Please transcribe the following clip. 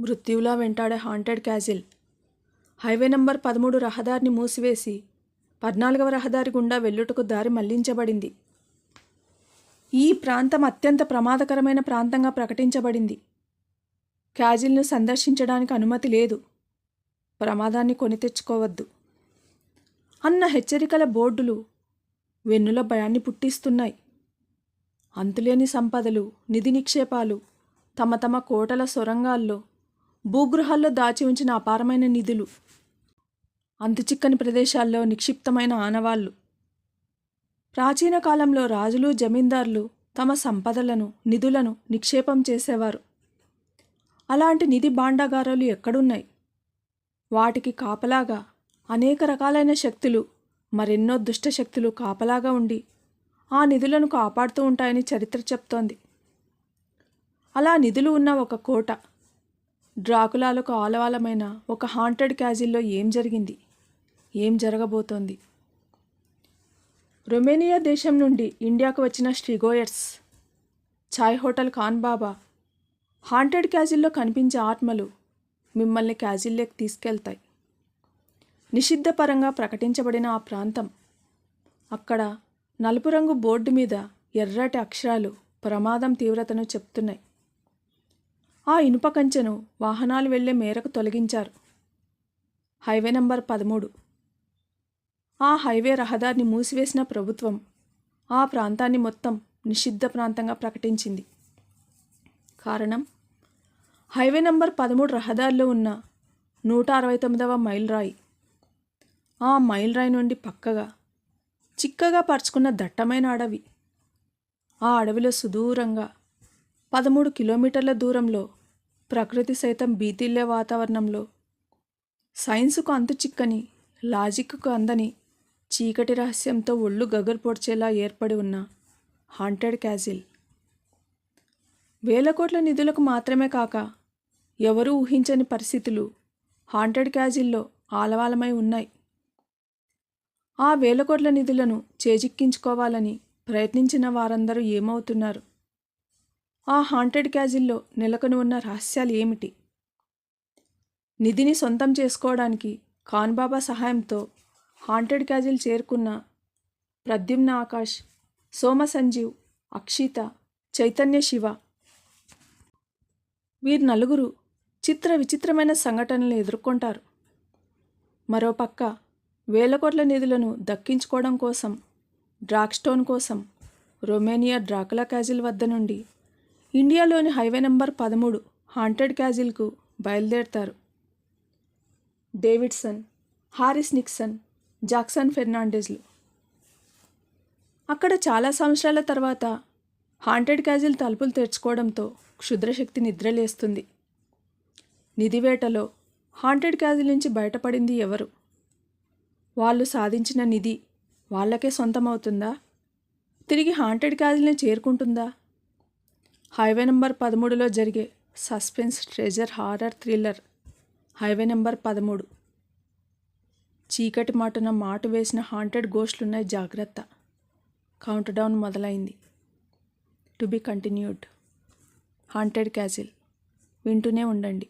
మృత్యువులా వెంటాడే haunted castle. Highway number పదమూడు రహదారిని మూసివేసి పద్నాలుగవ రహదారి గుండా వెల్లుటకు దారి మళ్ళించబడింది. ఈ ప్రాంతం అత్యంత ప్రమాదకరమైన ప్రాంతంగా ప్రకటించబడింది. క్యాజిల్ను సందర్శించడానికి అనుమతి లేదు. ప్రమాదాన్ని కొని తెచ్చుకోవద్దు. అన్న హెచ్చరికల బోర్డులు వెన్నుల భయాన్ని పుట్టిస్తున్నాయి. అంతులేని సంపదలు నిధి నిక్షేపాలు తమ తమ కోటల సొరంగాల్లో భూగృహాల్లో దాచి ఉంచిన అపారమైన నిధులు. అంతుచిక్కని ప్రదేశాల్లో నిక్షిప్తమైన ఆనవాళ్ళు ప్రాచీన కాలంలో రాజులు జమీందారులు తమ సంపదలను నిధులను నిక్షేపం చేసేవారు. అలాంటి నిధి భాండాగారాలు ఎక్కడున్నాయి? వాటికి కాపలాగా అనేక రకాలైన శక్తులు మరెన్నో దుష్ట శక్తులు కాపలాగా ఉండి ఆ నిధులను కాపాడుతూ ఉంటాయని చరిత్ర చెప్తోంది. అలా నిధులు ఉన్న ఒక కోట డ్రాకులాలకు ఆలవాలమైన ఒక హాంటెడ్ క్యాజిల్లో ఏం జరిగింది? ఏం జరగబోతోంది? రొమేనియా దేశం నుండి ఇండియాకు వచ్చిన స్ట్రిగోయర్స్ ఛాయ్ హోటల్ ఖాన్ బాబా హాంటెడ్ క్యాజిల్లో కనిపించే ఆత్మలు మిమ్మల్ని క్యాజిల్లోకి తీసుకెళ్తాయి. నిషిద్ధపరంగా ప్రకటించబడిన ఆ ప్రాంతం అక్కడ నలుపు రంగు బోర్డు మీద ఎర్రటి అక్షరాలు ప్రమాదం తీవ్రతను చెప్తున్నాయి. ఆ ఇనుప కంచెను వాహనాలు వెళ్ళే మేరకు తొలగించారు. హైవే నంబర్ పదమూడు. ఆ హైవే రహదారిని మూసివేసిన ప్రభుత్వం ఆ ప్రాంతాన్ని మొత్తం నిషిద్ధ ప్రాంతంగా ప్రకటించింది. కారణం? హైవే నంబర్ పదమూడు రహదారిలో ఉన్న నూట అరవై తొమ్మిదవ మైల్ రాయి. ఆ మైల్ రాయి నుండి పక్కగా చిక్కగా పరుచుకున్న దట్టమైన అడవి. ఆ అడవిలో సుదూరంగా పదమూడు కిలోమీటర్ల దూరంలో ప్రకృతి సైతం బీతిల్లే వాతావరణంలో. సైన్సుకు అంతు చిక్కని లాజిక్కు అందని చీకటి రహస్యంతో ఒళ్ళు గగరు పొడిచేలా ఏర్పడి ఉన్న హాంటెడ్ క్యాజిల్. వేల కోట్ల నిధులకు మాత్రమే కాక ఎవరూ ఊహించని పరిస్థితులు హాంటెడ్ క్యాజిల్లో ఆలవాలమై ఉన్నాయి. ఆ వేల కోట్ల నిధులను చేజిక్కించుకోవాలని ప్రయత్నించిన వారందరూ ఏమవుతున్నారు? ఆ హాంటెడ్ క్యాజిల్లో నెలకొని ఉన్న రహస్యాలు ఏమిటి? నిధిని సొంతం చేసుకోవడానికి ఖాన్బాబా సహాయంతో హాంటెడ్ క్యాజిల్ చేరుకున్న ప్రద్యుమ్న ఆకాష్ సోమ సంజీవ్ అక్షిత చైతన్య శివ. వీరు నలుగురు చిత్ర విచిత్రమైన సంఘటనలు ఎదుర్కొంటారు. మరోపక్క వేల కోట్ల నిధులను దక్కించుకోవడం కోసం డ్రాక్స్టోన్ కోసం రొమేనియా డ్రాకులా క్యాజిల్ వద్ద నుండి ఇండియాలోని హైవే నెంబర్ పదమూడు హాంటెడ్ క్యాజిల్కు బయలుదేరతారు. డేవిడ్సన్ హారిస్ నిక్సన్ జాక్సన్ ఫెర్నాండెజ్లు. అక్కడ చాలా సంవత్సరాల తర్వాత హాంటెడ్ క్యాజిల్ తలుపులు తెరుచుకోవడంతో క్షుద్రశక్తి నిద్రలేస్తుంది. నిధివేటలో హాంటెడ్ క్యాజిల్ నుంచి బయటపడింది ఎవరు? వాళ్ళు సాధించిన నిధి వాళ్ళకే సొంతమవుతుందా? తిరిగి హాంటెడ్ క్యాజిల్ని చేరుకుంటుందా? హైవే నెంబర్ పదమూడులో జరిగే suspense treasure horror thriller. Highway number పదమూడు. చీకటి మాటున మాటు వేసిన హాంటెడ్ గోస్ట్లున్నాయి జాగ్రత్త. కౌంట్ డౌన్ మొదలైంది. To be continued. Haunted castle. వింటూనే ఉండండి.